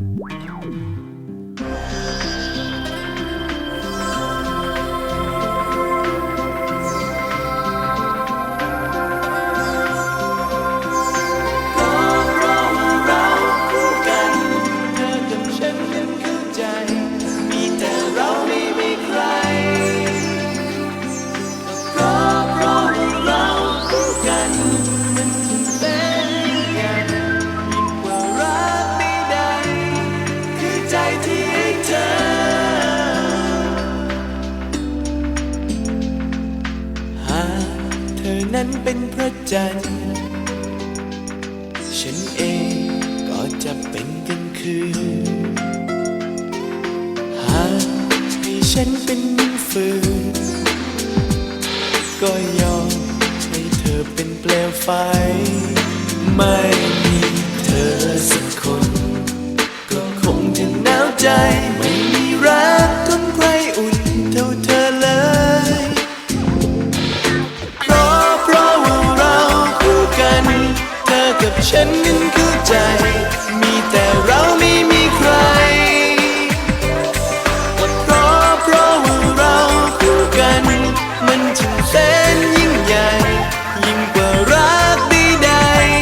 Wow. อนั้นเป็นพระจันทร์ ฉันเองก็จะเป็นกลางคืน หากให้ฉันเป็นฟืน ก็ยอมให้เธอเป็นเปลวไฟ ฉันนั้นเข้าใจ มีแต่เราไม่มีใครก็เพราะเพราะว่าเราคู่กัน มันจึงแสนยิ่งใหญ่ ยิ่งกว่ารักใด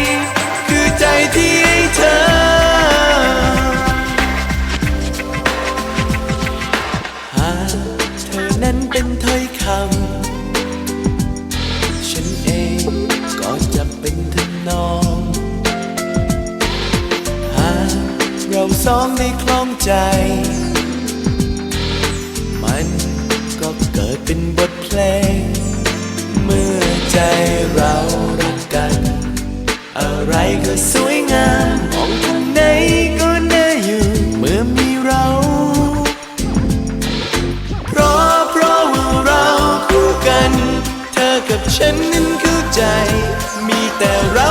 ๆคือใจที่ให้เธอ หากเธอนั้นเป็นถ้อยคำ สองได้คล้องใจ มันก็เกิดเป็นบทเพลง เมื่อใจเรารักกัน อะไรก็สวยงามมองทางไหนก็น่าอยู่ เมื่อมีเรา เพราะเพราะว่าเราคู่กัน เธอกับฉันนั้นเข้าใจ มีแต่เรา